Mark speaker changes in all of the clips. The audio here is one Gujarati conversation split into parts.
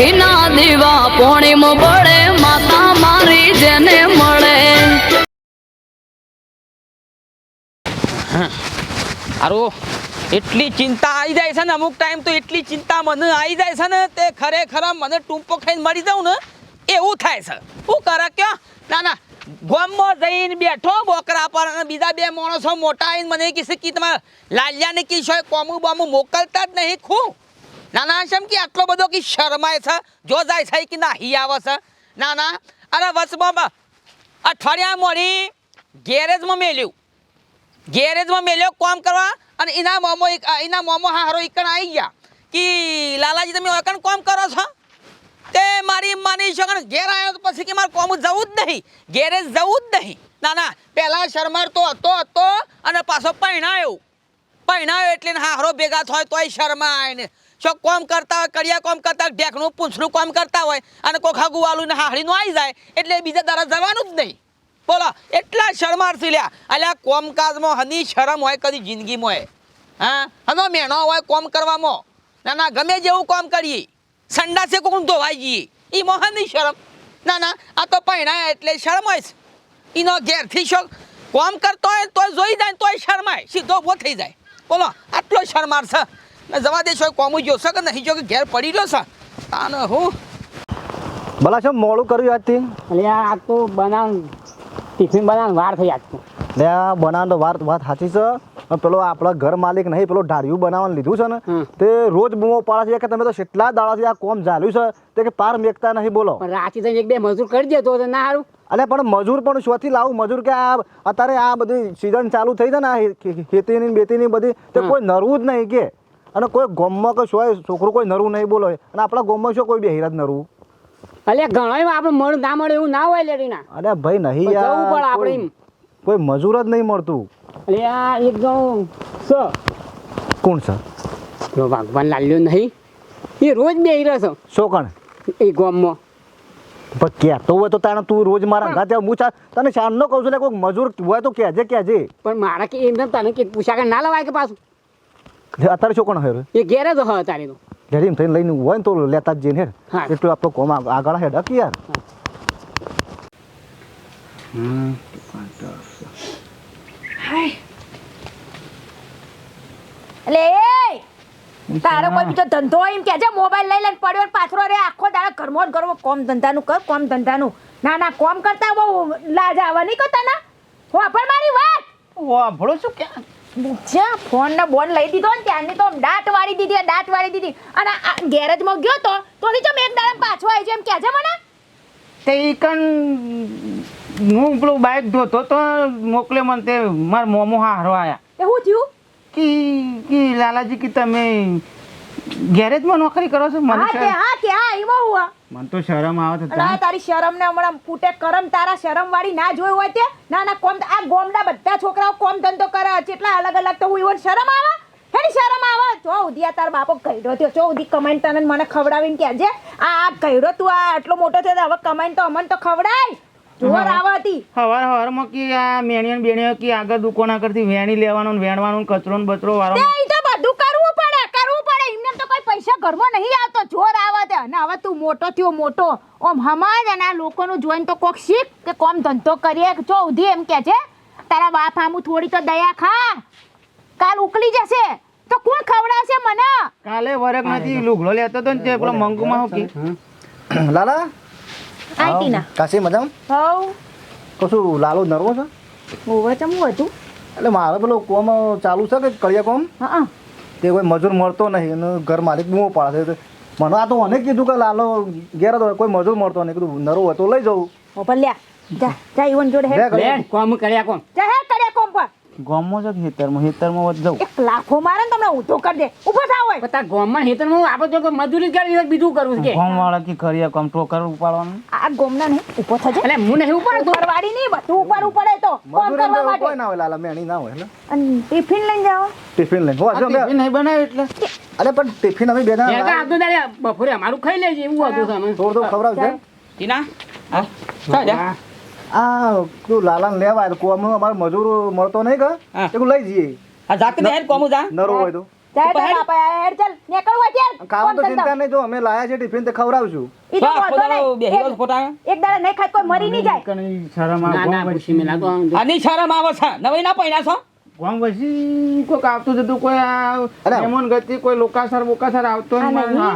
Speaker 1: ઘીના દીવા પોણીમ પડે માતા મારી જેને મળે.
Speaker 2: હારું એટલી ચિંતા આવી જાય છે ને, અમુક ટાઈમ તો એટલી ચિંતા મને આવી જાય છે ને, તે ખરેખર મને ટૂંપો ખાઈને મરી જાઉં ને, એવું થાય છે. શું કરે ક્યાં ના ના, ગોમમાં જઈને બેઠો, બોકરા પર, અને બીજા બે માણસો મોટા આવીને મને કીધું કે તમે લાલિયાને કીશો કોમું બોમું મોકલતા જ નહીં, ખું. ના ના શેમ કે આટલો બધો કે શરમાય છે? જો જાય છે કે ના, હી આવે છે? ના ના અરે બાબા અઠવાડિયા મોડી ગેરેજમાં મેલ્યું. ગેરેજમાં મેલ્યો, કામ કરવા, અને એના મોમો એના મોમો હારો એકણ આવી ગયા. કે લાલાજી, તમે એકણ કામ કરો છો? તે મારી માની શકણ ઘેર આવ્યો તો પછી કે મારે કોમ જવું જ નહીં. ગેરેજ જવું જ નહીં. ના ના પહેલા શરમારતો હતો હતો, અને પાછો પહેણાયો પહેણાયો એટલે હારો ભેગા થાય તોય શરમાય ને. શું કોમ કરતા હોય, કડિયા કોમ કરતા હોય, ઢેકણું પૂંછનું કોમ કરતા હોય અને કોખા ગુવાલું વાલું ને હાહડીનું આવી જાય, એટલે બીજા દારા જવાનું જ નહીં. બોલો, એટલા શરમારથી લ્યા. અલ્યા કોમકાજમાં હની શરમ હોય, કદી જિંદગીમાં હોય. હા? હનો મેણો હોય કોમ કરવામાં. ના ના ગમે જેવું કોમ કરીએ. સંડાસે કોણ ધોવાઈ જઈએ. એ મોહનની શરમ. ના ના આ તો પહેણાય એટલે શરમ હોય એનો ઘેરથી શોખ કોમ કરતો હોય તોય જોઈ જાય તોય શરમાય. સીધો ઊભો થઈ જાય. બોલો, આટલો શરમાર છે. ને જવા દેશો કોમું જોશે કે નહીં? જો કે ઘેર પડી રહ્યો છે. આને હું?
Speaker 3: ભલા શું મોડું કર્યું આજથી?
Speaker 4: એટલે આ તો બનાવ ટિફિન બનાવ વાર થઈ આજ તો.
Speaker 3: લે આ બનાવવાનો વાત વાત સાચી છે. પેલો આપણા ઘર માલિક નહીં પેલો ઢાળિયું બનાવવાનું લીધું છે ને તે રોજ બૂમો પાડે છે કે તમે તો કેટલા દાડાથી આ કોમ ચાલ્યું છે તે કે પાર મેકતા નહીં બોલો.
Speaker 4: રાચી થઈને એક બે મજૂર કરી દેતો તો ના સારું
Speaker 3: અલે પણ મજૂર પણ શોથી લાવું મજૂર કે આ અત્યારે આ બધી સિઝન ચાલુ થઈ છે ને આ ખેતીની ને બેતીની બધી તો કોઈ નરવું જ નહીં કે. અને કોઈ ગોમમાં કે શોય છોકરું કોઈ નરવું નહીં બોલો. અને આપણા ગોમમાં શું કોઈ બેહિરા જ નરવું
Speaker 4: એટલે ઘણો આપણે મળ ના મળે એવું ના હોય લેડીના.
Speaker 3: અરે ભાઈ નહીં
Speaker 4: પણ
Speaker 3: યાર
Speaker 4: જવું પડે આપણે
Speaker 3: કોઈ- મજૂર જ નહીં મળતું.
Speaker 4: એટલે આ એક જણો સ.
Speaker 3: કોણ સર
Speaker 4: જો ભગવાન લાલ્યો નહીં. એ રોજ બે રહ્યો છે.
Speaker 3: શું કણ?
Speaker 4: એ ગામમાં.
Speaker 3: પણ કહેતો હોય તો તાણે તું રોજ મારા ઘાતે હું ચા તને શાનનો કહું છું લે કોઈ મજૂર હોય તો કહેજે કહેજે.
Speaker 4: પણ મારા કે એમને તને કે પૂછા ના લવાય કે પાછું?
Speaker 3: અત્યારે શું કોણ હેર
Speaker 4: એ ઘેરે જ હોય તારી તો
Speaker 3: ઘેરી થઈને લઈને હોય ને તો લેતા જ જઈને હેડ. એટલું આપણો કોમ આગળ હેડ. હકી યાર.
Speaker 5: એટલે એ! તારો કોઈ બીજો ધંધો હોય એમ કેજે મોબાઈલ લઈ લઈને પડ્યો ને પાથરો રે આખો દાડો ઘરમો ને ઘરમાં કોમ ધંધાનું કર કોમ ધંધાનું. ના ના કોમ કરતા બહુ લાજ આવે નહીં કરતા ના વાપર મારી વાત.
Speaker 2: વાભળો શું કે
Speaker 5: જ્યાં ફોનનો બોન લઈ દીધો ને ત્યારની તો દાંત વાળી દીધી દાંત વાળી દીધી. અને આ ગેરેજમાં ગયો તો તો ની ચમ એક દાડા પાછો આવી એમ કહેજે મને?
Speaker 6: તે ઈકન હું પેલું બાઇક ધોતો તો મોકલે મને તે માર મોમો હારો આયા.
Speaker 5: એ શું થયું?
Speaker 6: કી કી લાલાજી કી તમે ગેરેજમાં નોકરી કરો છો? મને
Speaker 5: હા તે હા તે હા એમાં હુઆ
Speaker 6: મને તો શરમ આવે છે
Speaker 5: અલા તારી શરમ ને હમણાં ફૂટે કરમ તારા શરમ વાળી ના જોઈ હોય તે? ના ના કોમ આ ગોમડા બધા છોકરાઓ કોમ ધંધો કરે જેટલા અલગ અલગ તો હું ઈવન શરમ આવે? હેડી શરમ આવે? જો ઉદિયા તાર બાપો કઈડો થયો. જો ઉધી કમાઈને તને મને ખવડાવીને કહેજે આ આ કઈડો તું આ આટલો મોટો થયો તો હવે કમાઈને તો અમન તો ખવડાય. જોર આવતી
Speaker 6: હવાર હવારમાં કે આ મેણીઓ ને કે આગળ દુકાન આગળથી વેણી લેવાનું ને વેણવાનું કચરો ને બચરો
Speaker 5: તે
Speaker 6: વાળવાનો
Speaker 5: તો બધું કરવું પડે કરવું પડે એમને તો કોઈ પૈસા ઘરમાં નહીં આવતો જોર આવે તે. અને હવે તું મોટો થયો મોટો. ઓમ હમાજ અને આ લોકોનું જોઈને તો કોક શીખ કે કોમ ધંધો કરીએ. જો ઉધી એમ કે છે તારા બાપ આમું થોડી તો દયા ખા. કાલ ઉકલી જશે. તો કોણ ખવડાવશે મને?
Speaker 6: કાલે વરગ નથી લુગડો લેતો તો ને તે પેલો મંગુમાં હું કી
Speaker 3: લાલા?
Speaker 5: આઈટીના
Speaker 3: કાશી મજામાં?
Speaker 5: હવ.
Speaker 3: કશું લાલો નરવો છે?
Speaker 5: હોવે ચમું હતું
Speaker 3: એટલે મારે પેલો કોમ ચાલુ છે કે કળિયા કોમ?
Speaker 5: હા.
Speaker 3: તે કોઈ મજૂર મળતો નહીં અને ઘર માલિક બૂમો પાડે છે. મને આ તો અનેક કીધું કે લાલો ઘેર જ કોઈ મજૂર મળતો નહીં. કીધું નરો હોય તો લઈ જવું.
Speaker 5: ઓ ભલ્યા જા જા ઈવન જોડે હે
Speaker 4: કોમ કર્યા કોમ.
Speaker 5: જા
Speaker 6: ગોમમાં છે કે હેતરમાં. હેતરમાં વધ જાઉં.
Speaker 5: એક લાખો મારે ને તમને ઊંધો કરી દે. ઊભો થાવ હોય.
Speaker 4: પણ તાર ગામમાં હેતરમાં આપણે તો મજૂરી કરી બીજું કરવું છે
Speaker 6: ગોમ વાળા કી ખરી કોમ ટોકર ઉપાડવાનું?
Speaker 5: આ ગોમના નહીં ઊભો થજે.
Speaker 4: એટલે હું નહીં ઉપર તો
Speaker 5: વાડી નહીં બધું ઉપર ઉપડે તો. કોમ કરવા
Speaker 3: માટે. કોઈ ના હોય લાલા મેણી ના હોય એટલે
Speaker 5: અને ટિફિન લઈને જાઓ.
Speaker 3: ટિફિન લઈને. હો
Speaker 6: ટિફિન નહીં બનાવ્યું એટલે?
Speaker 3: અરે પણ ટિફિન અમે બે
Speaker 4: મેં કહા દાડે બપોરે અમારું ખાઈ લેજે એવું હતું તમે
Speaker 3: થોડું થોડું ખવડાવજે.
Speaker 2: ટીના? હા ચાલ જા.
Speaker 3: આ તું લાલાને લેવા કોમ અમારે મજૂર મળતો નહીં કે? એ લઈ જઈએ.
Speaker 2: આ જાકે દે કોમું જા.
Speaker 3: નરો હોય તો.
Speaker 5: કોઈ
Speaker 6: લોકાસર બોકાસર આવતો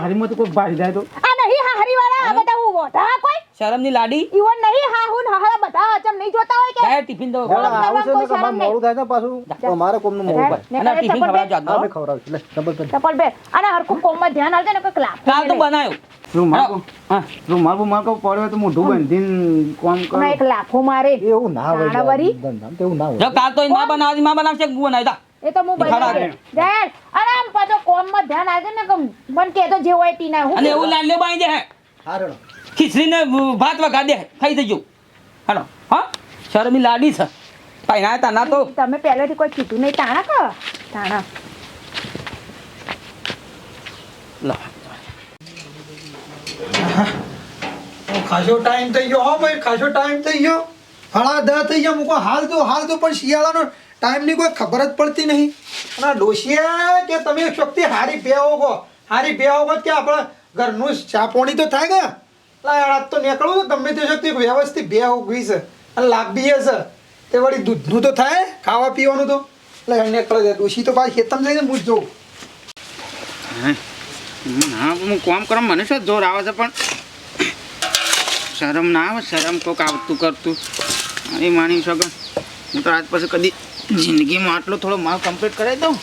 Speaker 6: હરિમત કોઈ ભારી જાય તો.
Speaker 5: આ નહીં હરિવાળા આ બધા હું મોટા કોઈ?
Speaker 2: શરમની લાડી?
Speaker 5: ઈવન નહીં હા હું હા બધા અચમ નહીં જોતા હોય કે
Speaker 2: જાય ટિફિન દો
Speaker 3: આવું છે ને કે
Speaker 5: કોઈ
Speaker 3: અમારે
Speaker 5: શરમ
Speaker 3: મોડું થાય ને પાછું મારે કોમનું મોડું
Speaker 5: હેડ,
Speaker 2: અને ટિફિન
Speaker 5: ખવડાવ
Speaker 2: ખવડાવજો અમે.
Speaker 3: મેં ખવડાવશું લે ડબલ પેન
Speaker 5: ડબલ પહેર. અને હરખું કોમમાં ધ્યાન આલજે ને કોઈ ક્લાસ
Speaker 2: કાલ તો બનાવ્યો.
Speaker 6: રૂમાલ
Speaker 2: હા.
Speaker 6: રૂમાલ રૂમાલ કહું પડ્યો તો મોઢું બાંધીને કોમ કરો.
Speaker 5: એક લાખો મારે.
Speaker 3: એવું ના હોય
Speaker 5: તાણાવરી?
Speaker 3: ધંધામાં તો એવું ના
Speaker 2: જો કાલ તો ના બનાવી માં બનાવશે ગુ હું બનાવી દા
Speaker 5: એ તો હું બનાવી જાય અને આમ પાછો કોમમાં ધ્યાન આલજે ને કે મન કહેતો જે હોય ટીના હું
Speaker 2: અને એવું લાલ્યો બાઈ દે હે.
Speaker 3: હા રેડો.
Speaker 2: ખીચડીને ભાત વગા દે ખાઈ જજો. હાલો હા? શરમી લાડી છે. પૈણા તા ના તો
Speaker 5: તમે પહેલેથી કોઈ કીધું નહીં તાણા કહો. તાણા.
Speaker 2: લો.
Speaker 7: ખાસો ટાઈમ થઈ ગયો હો ભાઈ ખાસો ટાઈમ થઈ ગયો. હળા દહ થઈ ગયા મૂકો હાલ તો હાલ તો પણ શિયાળાનો ટાઈમની કોઈ ખબર જ પડતી નહીં. અને આ ડોશિયા કે તમે શક્તિ હારી બેહો ગો હારી ગો કે આપણે ઘરનું ચા પોણી તો થાય કે લા યાર તો નીકળવું તો ગમે તે શક્તિ વ્યવસ્થિત બે ઉગવી છે અને લાભી છે. તે વળી દૂધનું તો થાય, ખાવા પીવાનું તો. એટલે નીકળે છે, ડોશી તો પાછી ખેતમ જઈને હું જ જોઉં.
Speaker 6: હા? હું કોમ કરમ મને શું જોર આવે છે પણ? શરમ ના આવે, શરમ કોક આવતું કરતું. એ માની શકો. હું તો આજ પછી કદી જિંદગીમાં આટલો થોડો માલ કમ્પ્લીટ કરાવી દઉં.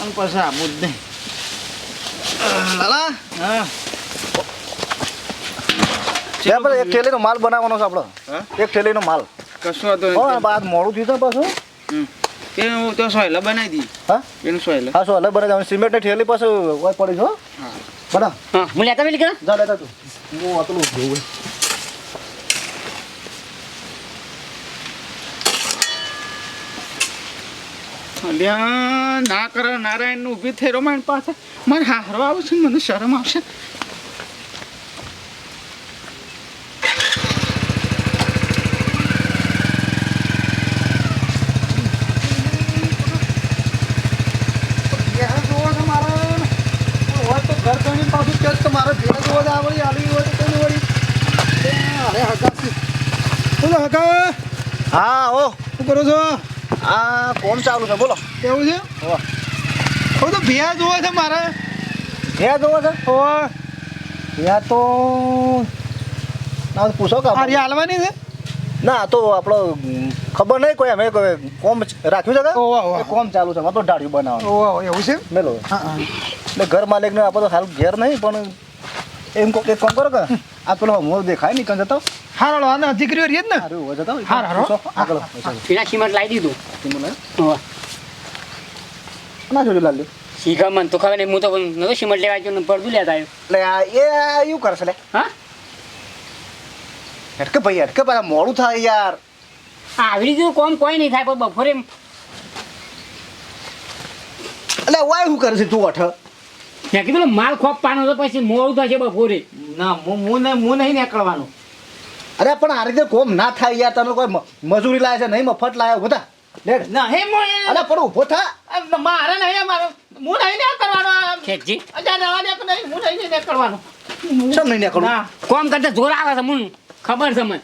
Speaker 6: અને પછી આવું જ નહીં
Speaker 3: લાલા,
Speaker 6: હા.
Speaker 3: પણ એક થેલીનો માલ બનાવવાનો છે આપણો. એક થેલીનો માલ.
Speaker 6: કશું હતું
Speaker 3: હો
Speaker 6: નહીં
Speaker 3: બાદ મોડું થયું પાછું.
Speaker 6: એનું તો સોયલા બનાવી દી.
Speaker 3: હા?
Speaker 6: એનું સોયલા.
Speaker 3: હા સોયલા અલગ બનાવી સિમેન્ટ થેલી પાછું હોય પડી છો
Speaker 6: હા.
Speaker 3: બના.
Speaker 4: હા હું લેતા મેલી કે
Speaker 3: જા લેતા તું. હું આટલું જોઉં.
Speaker 6: ના કર નારાયણ ઊભી થઈ રમાયણ પાસે મારે હારવા આવશે મને શરમ આવશે
Speaker 7: ઘેર જોવો છે મારે હોય તો ઘર ગણી પાછું કે તો મારે ઘેર જોવો છે આ વળી આલી હોય તો તેની વળી એ અરે હકા બોલો હકા
Speaker 3: હા ઓ.
Speaker 7: શું કરો છો?
Speaker 3: આ કોમ ચાલુ છે બોલો.
Speaker 7: એવું છે?
Speaker 3: હોવા.
Speaker 7: તો ભેયા જોવો છે મારે.
Speaker 3: ક્યાં જોવો છે?
Speaker 7: ઓ
Speaker 3: ત્યાં તો ના પૂછો કે
Speaker 7: હારી હાલવાની છે?
Speaker 3: ના તો આપણો ખબર નહીં કોઈ અમે કોમ રાખ્યું છે કે કોમ ચાલુ છે તો ડાળ્યું બનાવવાનું.
Speaker 7: ઓહો એવું છે?
Speaker 3: મેલો. એટલે ઘર માલિકને આપણે તો હાલ ઘેર નહીં પણ એમ કામ કરો કે આ પેલો મોર દેખાય નહીં કંઈ જતો?
Speaker 7: હારો આના દીકરીઓ રીત ને.
Speaker 3: હોય? જતો
Speaker 7: હાર, હારો.
Speaker 3: આગળ.
Speaker 4: પેલા સિમેન્ટ લાવી દીધું.
Speaker 3: ના જોયું લાલ્યું
Speaker 4: શીખા મને તો ખબર નહીં હું તો નતો સિમેન્ટ લેવા ગયો ને પડદું લેતા આવ્યો.
Speaker 3: એટલે આ એ એવું કરશે લે?
Speaker 4: હા?
Speaker 3: હેટકે ભાઈ હેટકે ભાઈ મોડું થાય યાર.
Speaker 4: આવી રીતે કોમ કોઈ નહીં થાય પણ બપોરે
Speaker 3: એટલે વાય શું કરે છે તું અઠ?
Speaker 4: મેં કીધું માલ માલ ખોપવાનો તો પછી મોડું થશે બપોરે.
Speaker 6: ના હું હું નહીં હું નહીં નીકળવાનું.
Speaker 3: અરે પણ આ રીતે કોમ ના થાય યાર. તમે કોઈ મજૂરી લાવે છે નહીં મફત લાવે ઊભો થા. લે
Speaker 6: ના હે હું
Speaker 3: અરે પણ ઊભો થા.
Speaker 6: મારે નહીં મારે હું નહીં ને
Speaker 4: કરવાનો ખેતજી
Speaker 6: અજા રવા દે કે નહીં હું નહીં ને
Speaker 3: કરવાનો. શું નહીં
Speaker 6: ને કરું
Speaker 4: કોમ કરતા જોર આવે છે મને. ખબર છે મને.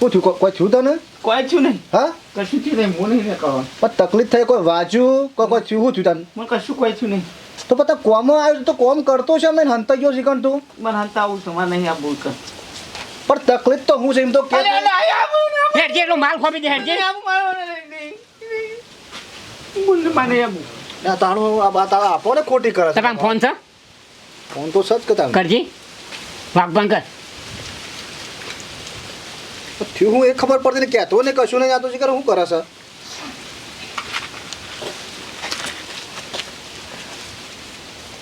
Speaker 3: પૂછ્યું કોઈ થયું તને?
Speaker 6: કોઈ થયું નહીં.
Speaker 3: હા?
Speaker 6: કશું થયું નહીં હું નહીં નીકળવાનું
Speaker 3: પણ તકલીફ થઈ કોઈ વાંચ્યું કોઈ કોઈ થયું? શું થયું તને?
Speaker 6: મને કશું કોઈ થયું નહીં.
Speaker 3: તો પછી કોમ આવ્યું તો કોમ કરતો છે મેં હંતા ગયો શીખણ તું?
Speaker 6: મને હંતા આવું છું મારે નહીં આવું કર.
Speaker 3: પણ તકલીફ તો હું છે એમ તો કે
Speaker 4: હેઠજે એટલો માલ ખોપી દે
Speaker 6: હેડજે. માને આવું
Speaker 3: ના તાણું આ બા તારા આપો ને ખોટી કરે છે.
Speaker 4: તમામ ફોન છે?
Speaker 3: ફોન તો સચ કતા
Speaker 4: કરજી. બંધ કર.
Speaker 3: થયું હું એ ખબર પડતી ને કહેતો ને કશું નહીં આ તો કરે શું કરે છે?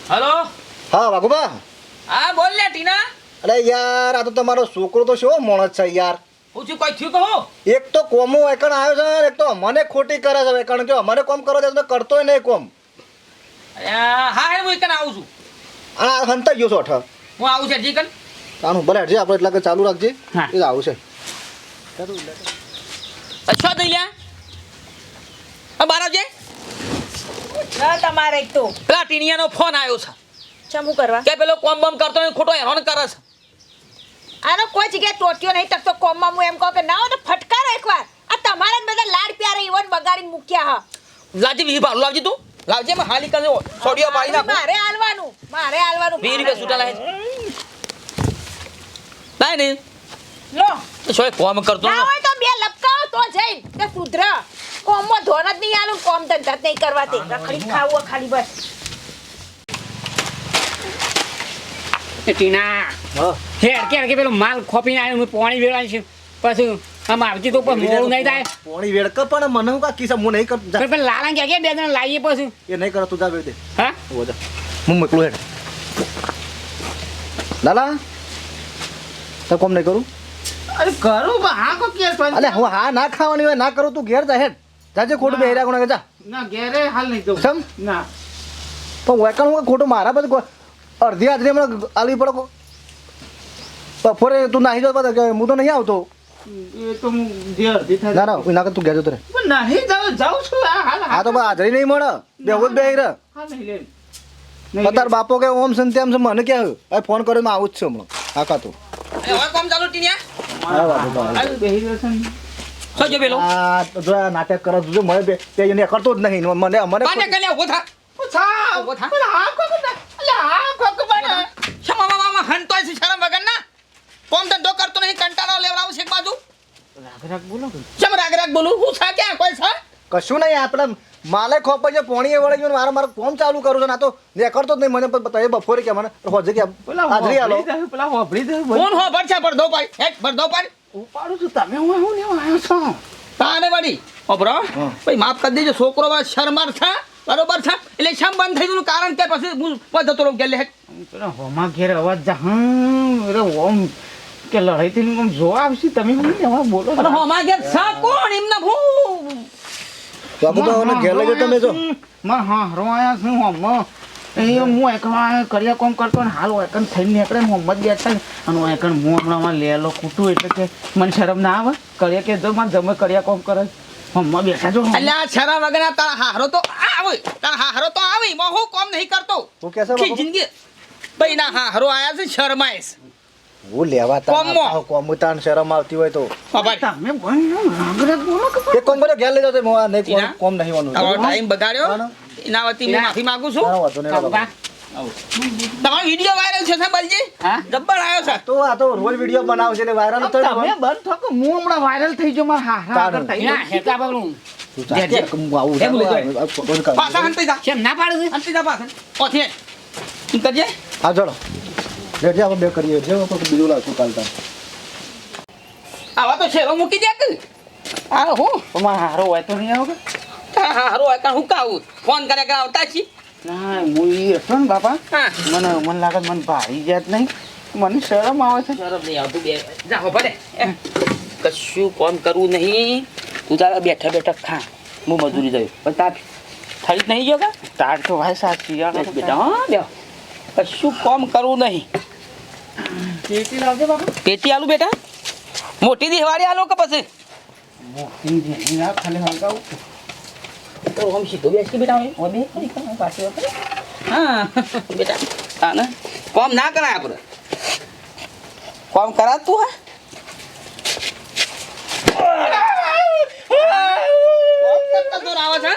Speaker 2: હલો?
Speaker 3: હા વાઘુબા.
Speaker 2: હા બોલ લે ટીના.
Speaker 3: અરે યાર આ તો તમારો છોકરો તો શું મોણસ છે યાર.
Speaker 2: હું છું કોઈ થયું કહો?
Speaker 3: એક તો કોમો એકણ આવ્યો છે એક તો મને ખોટી કરે છે એકણ કે મને કોમ કરો છે તો કરતોય નહીં કોમ.
Speaker 2: હા હા હું એકણ આવું છું.
Speaker 3: આ હંતા ગયો છો અઠ
Speaker 2: હું આવું છે જીકન
Speaker 3: તાનું ભલે હટજે આપણે એટલા કે ચાલુ રાખજે. એ આવું છે.
Speaker 2: અચ્છા દઈ લ્યા? બાર આવજે.
Speaker 5: ન તમારે એક તો.
Speaker 2: પેલા ટીનિયાનો ફોન આવ્યો છે.
Speaker 5: ચમુ કરવા?
Speaker 2: કે પેલો કોમ બમ કરતો ને ખોટો હેરાન કરે છે.
Speaker 5: આનો કોઈ જગ્યાએ ટોટ્યો નહીં તકતો કોમમાં હું એમ કહું કે ના તો ફટકારો એકવાર. આ તમારા બધા લાડ પ્યારે ઈવન બગાડીને મૂક્યા હા.
Speaker 2: લાજી વી બાર લાવજી તું. લાવજે મે હાલી કને સોડિયો પાડી નાખું.
Speaker 5: મારે હાલવાનું મારે હાલવાનું
Speaker 2: વીસ રૂપિયા છૂટા લાગે લાય ને
Speaker 5: લો.
Speaker 2: તો શું કોમ કરતો
Speaker 5: ના હોય તો બે લપકાઓ તો જઈ તે સુધર. કોમમાં ધોન જ નહીં આલું કોમ ધંધા જ નહીં કરવા તે ખાલી ખાવું ખાલી બસ.
Speaker 4: એ ટીના
Speaker 3: હા.
Speaker 4: હે અડકે અડકે પેલો માલ ખોપીને આવ્યો હું પાણી વેળવાની છે. પછી આમ આવતી તો પણ મોડું નહીં થાય.
Speaker 3: પોણી વેડક પણ મને હું કા કિસ્સા હું નહીં કર.
Speaker 4: પણ લાલા ક્યાં કે બે જણ લાવીએ પછી.
Speaker 3: એ નહીં કરો તું જા બે દે
Speaker 4: હા?
Speaker 3: ઓ જા. હું મોકલું હેડ. લાલા તો કોમ નહીં કરું?
Speaker 6: અરે કરું પણ હા કો કે
Speaker 3: અલે હું હા ના ખાવાની હોય ના કરું તું ઘેર જા હેડ. જાજે ખોટું બેહર્યા કોણે જા.
Speaker 6: ના ઘેરે હાલ નહીં દઉં
Speaker 3: સમ?
Speaker 6: ના.
Speaker 3: પણ વેકણ હું ખોટું મારા પછી કોઈ અડધી હાજરી હમણાં આલવી પડે કો- બપોરે તું નાહી જાવ પાછો હું તો નહીં આવતો.
Speaker 6: એ તો હું જે અડધી થાય.
Speaker 3: ના ના ના તું ઘેર જતો રે
Speaker 6: નહીં જાઉં જાઉં છું. આ હાલ
Speaker 3: આ તો હાજરી નહીં મળે. બેહુ જ બેહી રહે
Speaker 6: હાલ નહીં લે
Speaker 3: તાર બાપો કે ઓમ સંતે આમ છે મને ક્યાં હવે ફોન કર્યો આવું જ છું હમણાં. હા
Speaker 2: હવે કોમ ચાલુ ટીનિયા?
Speaker 3: હા વાંધો
Speaker 6: બેહી રહ્યો છે ને.
Speaker 2: શું જો પેલો.
Speaker 3: આ તો જો આ નાટક કરો તું જો મને બે તે એને કરતો જ નહીં. મને મને
Speaker 2: પાને કલે ઊભો થા.
Speaker 6: ઓ છા,
Speaker 2: ઊભો થા.
Speaker 6: પણ હા કોક ના અલે હા કોક બને.
Speaker 2: શમા મામા માં હંતોય છે શરમ વગર ના કોમ ધંધો કરતો નહીં કંટાળો લેવડાવું છે એક બાજુ?
Speaker 6: રાગ રાગ બોલો કે?
Speaker 2: રાગ રાગ બોલું? હું છા ક્યાં? કોઈ છા
Speaker 3: કશું નહીં આપણે માલે ખોપે છે પોણી એ વળી ગયું મારો મારે કોમ ચાલુ કરું છું ના આ તો ને કરતો જ નહીં મને બતાવે બફોરે કે મને હોજે કે હાજરી આલો.
Speaker 6: હોભળી પેલા હોભળી જાય.
Speaker 2: ફોન હો ભરછા ભરધો પાડ હેટ ભરધો પાડ
Speaker 6: ઉપાડું છું. તમે હું હું લેવા આવ્યો છો?
Speaker 2: તાને વળી ઓબરો. ભાઈ માફ કરી દેજો છોકરો બસ શરમાર છે બરોબર છે? એટલે શમ બંધ થઈ ગયું કારણ કે પછી હું પધતો રહું ગેલે હેટ
Speaker 6: પેલા હોમા ઘેર અવાજ જા. હમ ઓમ કે લડાઈ થઈ આમ જોવા આવશે. તમે હું લેવા બોલો?
Speaker 2: અને હોમા ઘેર સા કોણ? એમના હું
Speaker 3: બાબુ તો હવે ઘેર લઈ તમે જો.
Speaker 6: માં હા હરો આયા છું હોમમાં એ હું એકલા કર્યા કોમ કરતો ને હાલ એકન થઈને નીકળે ને હોમત બેઠા ને અને એકન હું હમણાં લેલો ખૂટું એટલે કે મને શરમ ના આવે. કર્યા કે જો મારે જમે કર્યા કોમ કરે હોમમાં બેઠા જો
Speaker 2: અલ્યા આ છરા વગરના તારા હારો તો આવે. તારા હારો તો આવે માં હું કોમ નહીં કરતો.
Speaker 3: હું કેસો
Speaker 2: જિંદગી. ભાઈ ના હારો આયા છે શરમાઈશ
Speaker 3: હું લેવા. તા કોમ તાન શરમ આવતી હોય તો.
Speaker 2: બાબા
Speaker 6: તમે બોલો કે
Speaker 3: કોમ બોલો ઘેર લઈ જાઓ તો આ નહીં કોમ- નહીં વાનું
Speaker 2: ટાઈમ બગાડ્યો. એના વતી હું માફી માંગુ છું. તમારો વીડિયો વાયરલ છે સાંભળજી
Speaker 4: હા?
Speaker 2: જબ્બર આવ્યો છે.
Speaker 3: તો આ તો રોજ વીડિયો બનાવશે એટલે વાયરલ
Speaker 6: તમે બંધ થો કે હું હમણાં વાયરલ થઈ જો મારા હા હા
Speaker 3: તારું.
Speaker 6: થઈ
Speaker 4: ના હેતા બાબરું
Speaker 3: આવું
Speaker 2: એમ બોલી
Speaker 3: આવું, આવું, આવું કર.
Speaker 2: પાછા હંતી જા
Speaker 4: કેમ ના પાડું
Speaker 2: હંતી જા પાછા. ઓથી. કરજે.
Speaker 3: હા ચલો. લેજે આપણે બે કરીએ. કોઈ બીજું કાલ
Speaker 2: આવા તો શેરો મૂકી દે કે. આ હું?
Speaker 6: હારો હોય તો નહીં આવો કે?
Speaker 2: હારો હોય કાં હું કાવું ફોન કરે કે આવતા છી.
Speaker 6: ના હું ને બાપા. મને મને લાગે મને ભારી જાત નહીં. મને શરમ આવે છે.
Speaker 2: શરમ નહીં આવતું બે જા હો ભલે. કશું કોમ કરવું નહીં. તું તારા બેઠા બેઠા ખા. હું મજૂરી જયું પણ તાર થળી જ નહીં ગયો કા?
Speaker 6: તાર તો ભાઈ સાચી
Speaker 2: બેટા હા બે કશું કોમ કરવું નહીં.
Speaker 6: પેટી લાવજે બાપા.
Speaker 2: પેટી આલું બેટા. મોટી દિવાળી આલો કે પછી?
Speaker 6: મોટી જેની ખાલી હલકાવું
Speaker 2: તો આમ સીધો બેસી બેટા હવે બે ખરી પાછી વખત હા બેટા હા ને કોમ ના કરાય આપણે કોમ કરા હા કરતા છે?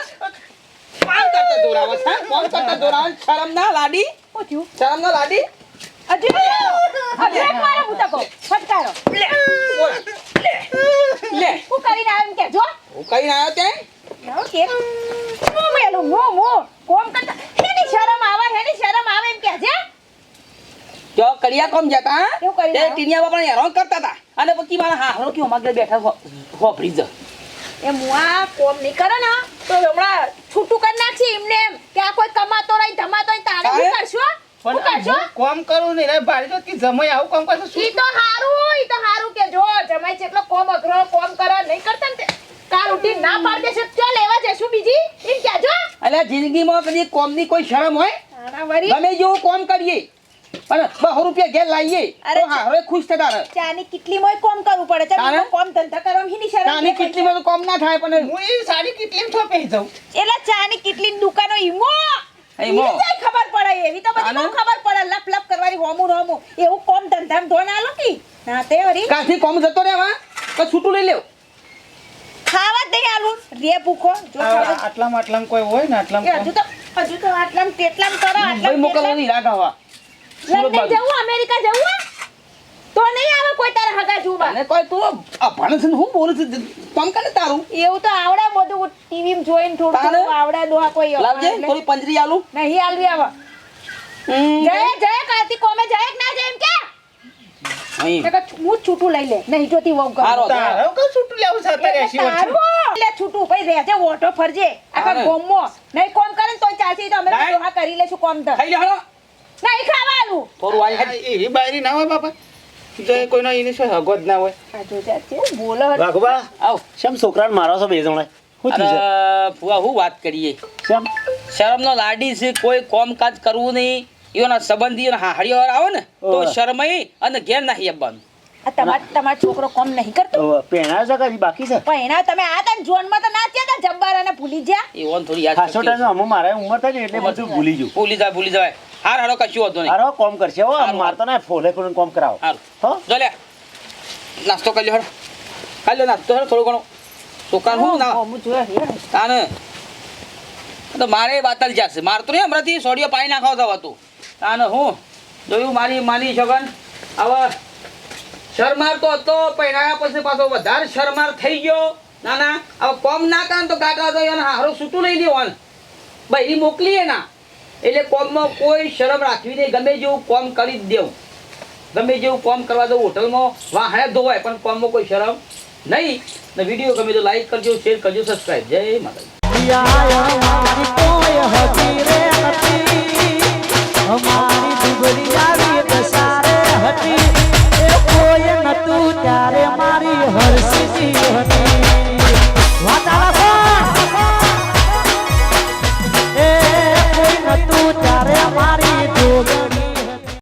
Speaker 2: શરમ ના લાડી શરમ ના લાડી
Speaker 5: હું ફટકારો
Speaker 2: લે
Speaker 5: હું કરીને આવ્યો કે જો
Speaker 2: હું કઈ આવ્યો ત્યાં
Speaker 5: લાવો કે મો મેલું મો મો. કોમ કરતા હેની શરમ આવે હેની શરમ આવે એમ કે છે?
Speaker 2: જો કડિયા કોમ જતા
Speaker 5: એવું કરી
Speaker 2: તે ટીનિયા બાપાને હેરાન કરતા હતા. અને પછી મારા હારો કેવો માગે બેઠા હો હોપડી જ
Speaker 5: એ મુઆ કોમ નહીં કરે ને તો હમણાં છૂટું કરી નાખશે એમને એમ કે આ કોઈ કમાતો નહીં ધમાતો નહીં તારે શું કરશો? શું કરશો?
Speaker 6: કોમ કરું નહીં રે તો કે જમાઈ આવું કોમ કરશો
Speaker 5: હારું તો હારું કે જો જમાઈ જેટલો કોમ અઘરો કોમ કરે નહીં કરતા ને તે કાલ ઉઠી ના પાડ દેશે તો ચાલ લેવા જશું બીજી એમ કહેજો
Speaker 2: એટલે જિંદગીમાં કદી કોમની કોઈ શરમ હોય? ગમે જેવું કોમ કરીએ પણ બહુ રૂપિયા ઘેર લાવીએ
Speaker 5: અરે
Speaker 2: હવે હારો ખુશ થતા રહે.
Speaker 5: ચાની મોય કોમ કરવું પડે. ચાલ
Speaker 2: તારે?
Speaker 5: કોમ ધંધા કરવા હિની શરમ ચાની
Speaker 2: કેટલી બધું કોમ ના થાય પણ
Speaker 6: હું એ સાડી કેટલી છો પહેરી જાઉં.
Speaker 5: એટલે ચાની કેટલી દુકાનો ઈમો?
Speaker 2: ઈમો.
Speaker 5: ખબર પડે એવી તો બધી બહુ ખબર પડે. લપ લપ કરવાની હોમું હોમું એવું કોમ ધંધામાં ધોન આલો કી? ના તે હરી
Speaker 2: કાથી કોમ જતો રે હવે તો છૂટું લઈ લેવ?
Speaker 5: ખાવા જ નહીં આલું રે ભૂખો જો
Speaker 6: આટલામાં આટલામાં કોઈ હોય ને આટલામાં
Speaker 5: હજુ તો હજુ તો આટલામ તેટલામ કરો આટલામ
Speaker 2: મોકલવાની રાગ હવા
Speaker 5: લંડન જવું અમેરિકા જવું તો નહીં આવે કોઈ તારા હગા જોવા.
Speaker 2: અને કોઈ તું અભણ છે હું બોલું છું? તમ કને તારું.
Speaker 5: એવું તો આવડે બધું ટીવી જોઈને થોડું? થોડું આવડે ડોહા કોઈ
Speaker 2: લાવજે થોડી પંજરી આલું.
Speaker 5: નહીં આલવી આવા જય જય કાર્તિક કોમે જય ના જય એમ કે? હું છૂટું લઈ લે. નહીં જોતી વહુ ગમે.
Speaker 2: હારો.
Speaker 6: તારે. છૂટું લેવું છે અત્યારે
Speaker 5: એટલે
Speaker 6: 80 વર્ષનું?
Speaker 5: તારું. એટલે છૂટું પછી રહેજે ઓટો ફરજે. આખા
Speaker 2: તારે.
Speaker 5: નહીં કોમ કરે ને ચાલશે. તો અમે તો કરી લેશું કોમ તો.
Speaker 2: ખાઈ લે હાલો.
Speaker 5: નહીં ખાવાનું.
Speaker 2: થોડું વાળી
Speaker 6: આ બાયરી ના હોય બાપા. જો કોઈનો એને શું હગો જ ના હોય.
Speaker 5: આ જો જા કેવું બોલે
Speaker 2: આવ.
Speaker 8: શેમ છોકરાને મારો છો બે જણે? શું થયું
Speaker 2: ફુવા હું વાત કરીએ?
Speaker 8: શેમ?
Speaker 2: શરમનો લાડી છે કોઈ કોમકાજ કરવું નહીં. એના સંબંધીઓ હાહડીઓ આવે ને તો. શરમાઈ અને ઘેર નાખી આવવાનું
Speaker 5: આ તમાર છોકરો કોમ નહીં કરતો?
Speaker 8: પહેણા છે બાકી છે?
Speaker 5: પણ એના તમે આ તા જોનમાં તો નાચ્યા તા જબ્બાર અને ભૂલી ગયા?
Speaker 2: એ ઓન થોડી યાદ
Speaker 8: ખાસો ટાઈમ અમુક મારે ઉંમર થાય ને એટલે બધું ભૂલી જવું
Speaker 2: ભૂલી જાય ભૂલી જાય. હાર હારો કશું હોતું નહીં.
Speaker 8: અરે કોમ કરશે. હો
Speaker 2: હારું.
Speaker 8: મારતો ને ફોલે ફોલે કોમ કરાવો.
Speaker 2: હારું.
Speaker 8: હો?
Speaker 2: જો લે. નાસ્તો કરી લ્યો લો નાસ્તો હેડો થોડો ઘણો. દુકાન હું ના?
Speaker 5: હું જોયા
Speaker 2: તાને. તો મારે બાતલ જશે માર તો નહીં હમણાંથી સોડિયો પાણી નાખવા થવા હતું તાને હું જોયું મારી માની છગન? હવે શરમાર તો હતો પહેરાયા પછી પાછો વધારે શરમાર થઈ ગયો. ના હવે કોમ ના કાન તો કાકા તો એને હારો છૂટું લઈ લેવાનું. બૈરી મોકલીએ ના એટલે કોમમાં કોઈ શરમ રાખવી નહીં, ગમે જેવું કોમ કરી જ દેવું. ગમે જેવું કોમ કરવા દઉં હોટલમાં, વાહણે ધોવાય, પણ કોમમાં કોઈ શરમ નહીં. ને વીડિયો ગમે તો લાઈક કરજો શેર કરજો સબસ્ક્રાઈબ જય માતાજી.
Speaker 9: અમારી ડુબરી આવી દસારે હતી. એ કોઈ નતું ત્યારે મારી હરસીજી હતી. વાતા